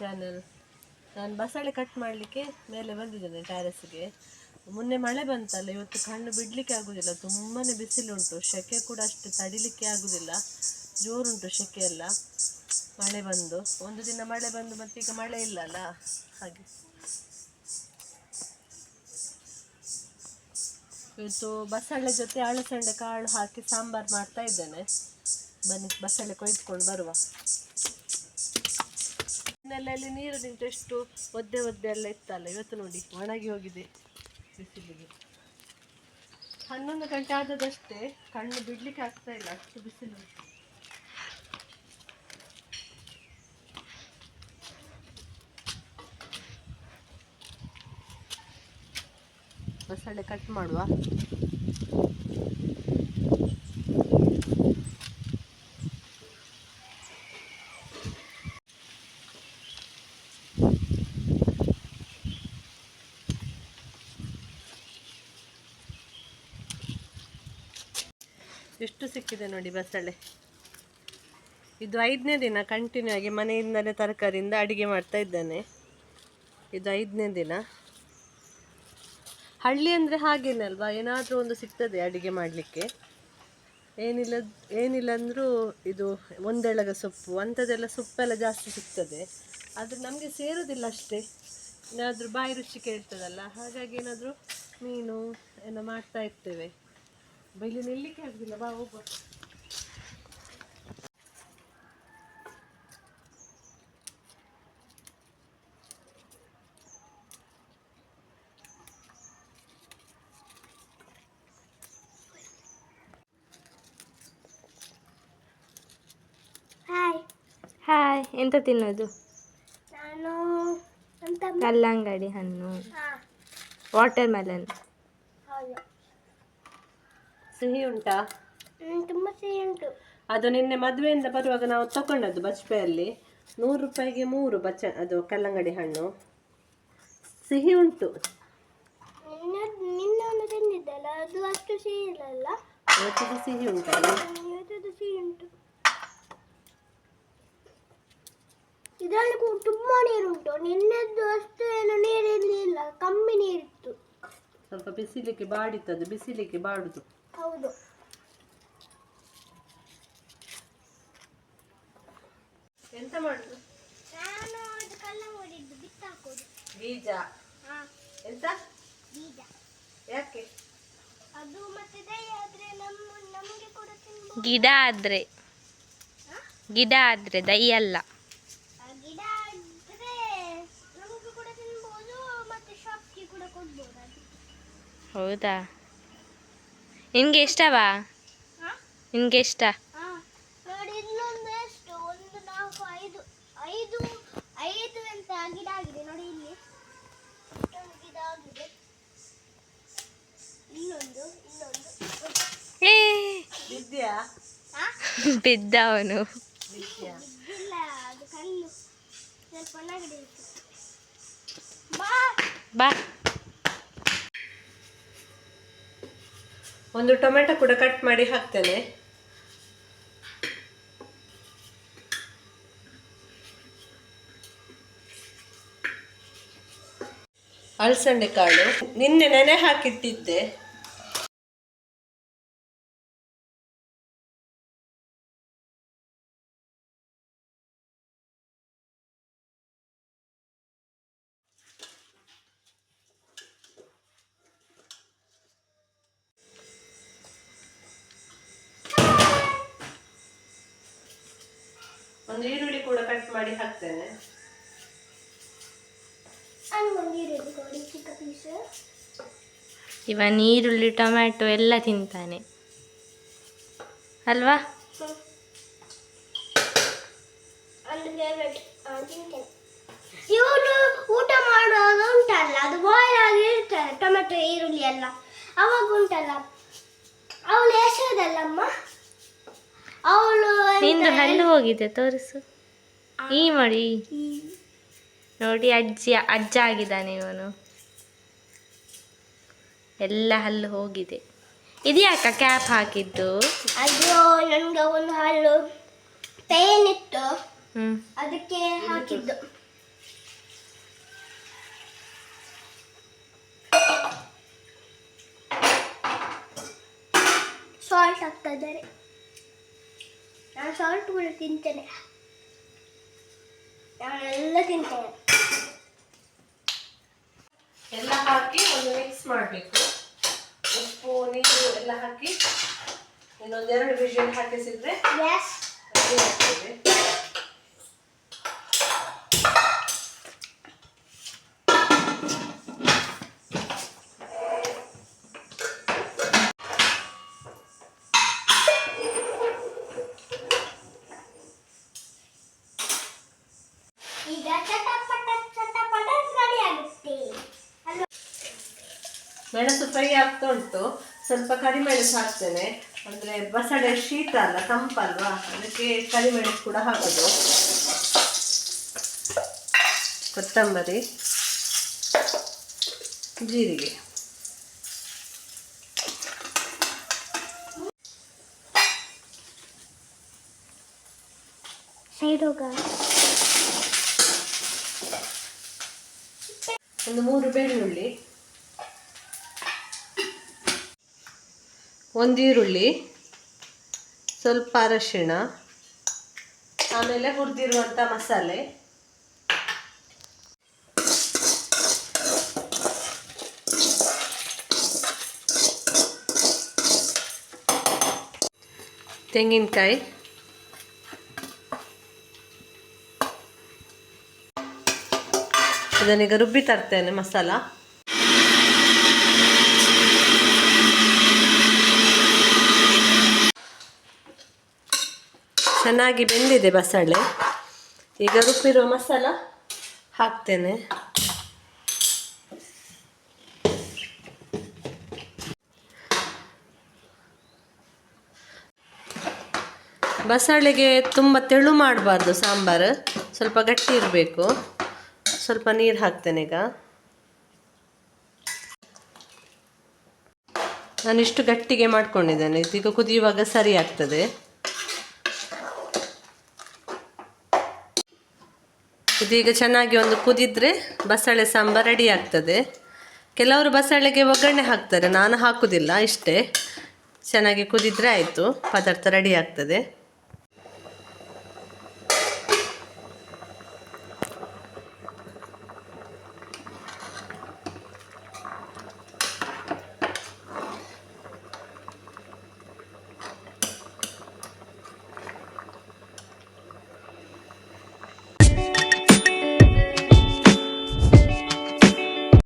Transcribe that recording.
Channel ನಾನು ಬಸಳೆ cut ಮಾಡಲಿಕ್ಕೆ ಮೇಲೆ ಬಂದಿದ್ದೇನೆ ಟ್ಯಾರಸ್ಗೆ ಮೊನ್ನೆ ಮಳೆ ಬಂತಲ್ಲ, ಇವತ್ತು ಕಣ್ಣು ಬಿಡಲಿಕ್ಕೆ ಆಗುದಿಲ್ಲ ತುಂಬಾ ಬಿಸಿಲುಂಟು. ಸೆಕೆ ಕೂಡ ಅಷ್ಟು ತಡಿಲಿಕ್ಕೆ ಆಗುದಿಲ್ಲ. ಜೋರುಂಟು ಸೆಕೆ ಎಲ್ಲ. ಮಳೆ ಬಂದು, ಒಂದು ದಿನ ಮಳೆ ಬಂದು ಮತ್ತೆ ಈಗ ಮಳೆ ಇಲ್ಲ ಅಲ್ಲ? ಹಾಗೆ. ಇವತ್ತು ಬಸಳೆ ಜೊತೆ ಅಳಸಂಡೆ ಕಾಳು ಹಾಕಿ ಸಾಂಬಾರು ಮಾಡ್ತಾ ಇದ್ದೇನೆ. ಬನ್ನಿ, ಬಸಳೆ ಕೊಯ್ದುಕೊಂಡು ಬರುವ. ನೆಲಲ್ಲಿ ನೀರು ನಿಂತು ಎಷ್ಟು ಒದ್ದೆ ಒದ್ದೆ ಎಲ್ಲ ಇತ್ತಲ್ಲ, ಇವತ್ತು ನೋಡಿ, ಒಣಗಿ ಹೋಗಿದೆ. ಬಿಸಿಲಿಗೆ. ಹನ್ನೊಂದು ಗಂಟೆ ಆದದಷ್ಟೇ ಕಣ್ಣು ಬಿಡ್ಲಿಕ್ಕೆ ಆಗ್ತಾ ಇಲ್ಲ, ಅಷ್ಟು ಬಿಸಿಲು. ಬಸಳೆ ಕಟ್ ಮಾಡುವ. ಎಷ್ಟು ಸಿಕ್ಕಿದೆ ನೋಡಿ ಬಸಳೆ. ಇದು ಐದನೇ ದಿನ ಕಂಟಿನ್ಯೂ ಆಗಿ ಮನೆಯಿಂದಲೇ ತರಕಾರಿಯಿಂದ ಅಡುಗೆ ಮಾಡ್ತಾ ಇದ್ದೇನೆ. ಇದು ಐದನೇ ದಿನ. ಹಳ್ಳಿ ಅಂದರೆ ಹಾಗೇನೆ ಅಲ್ವಾ? ಏನಾದರೂ ಒಂದು ಸಿಗ್ತದೆ ಅಡುಗೆ ಮಾಡಲಿಕ್ಕೆ. ಏನಿಲ್ಲ ಏನಿಲ್ಲ ಅಂದರೂ ಇದು ಒಂದೆಳಗ ಸೊಪ್ಪು, ಅಂಥದ್ದೆಲ್ಲ ಸೊಪ್ಪೆಲ್ಲ ಜಾಸ್ತಿ ಸಿಗ್ತದೆ. ಆದರೆ ನಮಗೆ ಸೇರೋದಿಲ್ಲ ಅಷ್ಟೇ. ಏನಾದರೂ ಬಾಯಿ ರುಚಿ ಕೇಳ್ತದಲ್ಲ? ಹಾಗಾಗಿ ಏನಾದರೂ ಮೀನು ಏನೋ ಮಾಡ್ತಾ ಇರ್ತೇವೆ. ಬೈಲಿ ನಿಲ್ಲಿಕ್ಕೆ ಆಗುದಿಲ್ಲ ಬಾ ಹೋಗ ಹಾಯ್ ಹಾಯ್ ಎಂತ ತಿನ್ನೋದು? ಕಲ್ಲಂಗಡಿ ಹಣ್ಣು. ಹಾಂ. ವಾಟರ್ ಮೆಲನ್ ಹೌದು. ಸಿಹಿ ಉಂಟಾ? ತುಂಬಾ ಸಿಹಿ ಉಂಟು. ಅದು ನಿನ್ನೆ ಮದುವೆಯಿಂದ ಬರುವಾಗ ನಾವು ತಗೊಂಡದ್ದು ಬಜ್ಪೆಯಲ್ಲಿ ನೂರು ರೂಪಾಯಿಗೆ ಮೂರು ಬಚ್ಚ ಅದು ಕಲ್ಲಂಗಡಿ ಹಣ್ಣು. ಸಿಹಿ ಉಂಟು. ನಿನ್ನೆ ನಿನ್ನೆ ಒಂದು ತಿಂದಿದ್ದಲ್ಲ ಅದು ಅಷ್ಟು ಸಿಹಿ ಇಲ್ಲಲ್ಲ? ಸಿಹಿ ಉಂಟಲ್ಲ ಇವತ್ತದು ಸಿಹಿ ಉಂಟು. ಇದರಲ್ಲಿ ತುಂಬ ನೀರುಂಟು. ನಿನ್ನೆದ್ದು ಅಷ್ಟು ಏನು ನೀರಿರಲಿಲ್ಲ ಕಮ್ಮಿ ನೀರಿತ್ತು. ಸ್ವಲ್ಪ ಬಿಸಿಲಿಕ್ಕೆ ಅದು ಬಿಸಿಲಿಕ್ಕೆ ಬಾಡುದು. ಹೌದು. ಎಂತ ಮಾಡುದು? ನಾನು ಅದು ಕಲ್ಲಂಗಡಿದ್ದು ಬಿತ್ತಾಕೋದು ಬೀಜ. ಹಾಂ. ಎಂತ? ಬೀಜ. ಯಾಕೆ? ಅದು ಮತ್ತೆ ದೈ ಆದರೆ ನಮ್ಮ ನಮಗೆ ಕೂಡ ತಿನ್ಬೋದು ಗಿಡ ಆದ್ರೆ. ಗಿಡ ಆದ್ರೆ ದೈ ಅಲ್ಲ. ಆ ಗಿಡ ಆದ್ರೆ ನಮಗೂ ಕೂಡ ತಿನ್ಬೋದು ಮತ್ತೆ ಶಾಪ್ಗೆ ಕೂಡ ಕೊಡ್ಬೋದು ಅದು. ಹೌದಾ? ನಿನ್ಗೆ ಇಷ್ಟವಾ? ಹಾಂ ನಿನ್ಗೆ ಇಷ್ಟ? ಬಿದ್ದ ನೋಡಿ ಇಲ್ಲೊಂದು ಒಂದು ಟೊಮೆಟೊ ಕೂಡ ಕಟ್ ಮಾಡಿ ಹಾಕ್ತೇನೆ. ಅಲಸಂಡೆ ಕಾಳು. ನಿನ್ನೆ ನೆನೆ ಹಾಕಿಟ್ಟಿದ್ದೆ. ಒಂದು ಈರುಳ್ಳಿ ಕೂಡ ಕಟ್ ಮಾಡಿ ಹಾಕ್ತೇನೆ. ಇವ ನೀರುಳ್ಳಿ ಟೊಮ್ಯಾಟೊ ಎಲ್ಲ ತಿಂತಾನೆ. ಅಲ್ವಾ? ಇವನು ಊಟ ಮಾಡುವಾಗ ಉಂಟಲ್ಲ ಅದು ಬಾಯ್ಲ್ ಆಗಿ ಇರ್ತಾರೆ ಟೊಮೆಟೊ ಈರುಳ್ಳಿ ಎಲ್ಲ. ಅವಾಗ ಉಂಟಲ್ಲ. ಅವಳು ಎಸೆಯೋದಲ್ಲಮ್ಮ? ಅವಳು ನಿಂದು ಹಲ್ಲು ಹೋಗಿದೆ ತೋರಿಸು. ಈ ಮಾಡಿ. ನೋಡಿ ಅಜ್ಜಿ ಅಜ್ಜ ಆಗಿದ್ದಾನೆ ಇವನು. ಎಲ್ಲ ಹಲ್ಲು ಹೋಗಿದೆ. ಇದ್ಯಾಕ ಕ್ಯಾಪ್ ಹಾಕಿದ್ದು? ಅದು ನನಗೆ ಒಂದು ಹಲ್ಲು ಪೇನ್ ಇತ್ತು. ಅದಕ್ಕೆ ಹಾಕಿದ್ದು. ಸಾಲ್ಟ್ ಹಾಕ್ತಾ ಇದ್ದಾರೆ. ನಾನು ಸಾಲ್ಟ್ಗಳು ತಿಂತೇನೆ. ನಾನೆಲ್ಲ ತಿಂತೇನೆ. ಎಲ್ಲ ಹಾಕಿ ಒಂದು ಮಿಕ್ಸ್ ಮಾಡಬೇಕು. ಉಪ್ಪು ನೀರು ಎಲ್ಲ ಹಾಕಿ ಇನ್ನೊಂದೆರಡು ವಿಷಲ್ ಹಾಕಿಸಿದ್ರೆ ಗ್ಯಾಸ್ ಆಗ್ತದೆ ಈಗ ಚಟಪಟ ಚಟಪಟ ರೆಡಿ ಆಗುತ್ತೆ ಅಲ್ವಾ ಮೆಣಸು ಫ್ರೈ ಆಗ್ತಾ ಉಂಟು. ಸ್ವಲ್ಪ ಕರಿಮೆಣಸು ಹಾಕ್ತೇನೆ. ಅಂದರೆ ಬಸಳೆ ಶೀತ ಅಲ್ಲ ತಂಪಲ್ವಾ? ಅದಕ್ಕೆ ಕರಿಮೆಣಸು ಕೂಡ ಹಾಕೋದು. ಕೊತ್ತಂಬರಿ ಜೀರಿಗೆ. ಒಂದು ಮೂರು ಬೆಳ್ಳುಳ್ಳಿ. ಒಂದು ಈರುಳ್ಳಿ ಸ್ವಲ್ಪ ಅರಶಿಣ ಆಮೇಲೆ ಹುರಿದಿರುವಂಥ ಮಸಾಲೆ. ತೆಂಗಿನಕಾಯಿ. ಇದನ್ನೀಗ ರುಬ್ಬಿ ತರ್ತೇನೆ ಮಸಾಲ. ಚೆನ್ನಾಗಿ ಬೆಂದಿದೆ ಬಸಳೆ. ಈಗ ರುಬ್ಬಿರುವ ಮಸಾಲ ಹಾಕ್ತೇನೆ. ಬಸಳೆಗೆ ತುಂಬ ತೆಳು ಮಾಡಬಾರ್ದು ಸಾಂಬಾರು. ಸ್ವಲ್ಪ ಗಟ್ಟಿ ಇರಬೇಕು. ಸ್ವಲ್ಪ ನೀರು ಹಾಕ್ತೇನೆ ಈಗ. ನಾನು ಇಷ್ಟು ಗಟ್ಟಿಗೆ ಮಾಡ್ಕೊಂಡಿದ್ದೇನೆ. ಇದೀಗ ಕುದಿಯುವಾಗ ಸರಿ ಆಗ್ತದೆ. ಇದೀಗ ಚೆನ್ನಾಗಿ ಒಂದು ಕುದಿದ್ರೆ ಬಸಳೆ ಸಾಂಬಾರ್ ರೆಡಿ ಆಗ್ತದೆ. ಕೆಲವರು ಬಸಳೆಗೆ ಒಗ್ಗರಣೆ ಹಾಕ್ತಾರೆ. ನಾನು ಹಾಕುವುದಿಲ್ಲ ಇಷ್ಟೇ. ಚೆನ್ನಾಗಿ ಕುದಿದ್ರೆ ಆಯಿತು, ಪದಾರ್ಥ ರೆಡಿ ಆಗ್ತದೆ.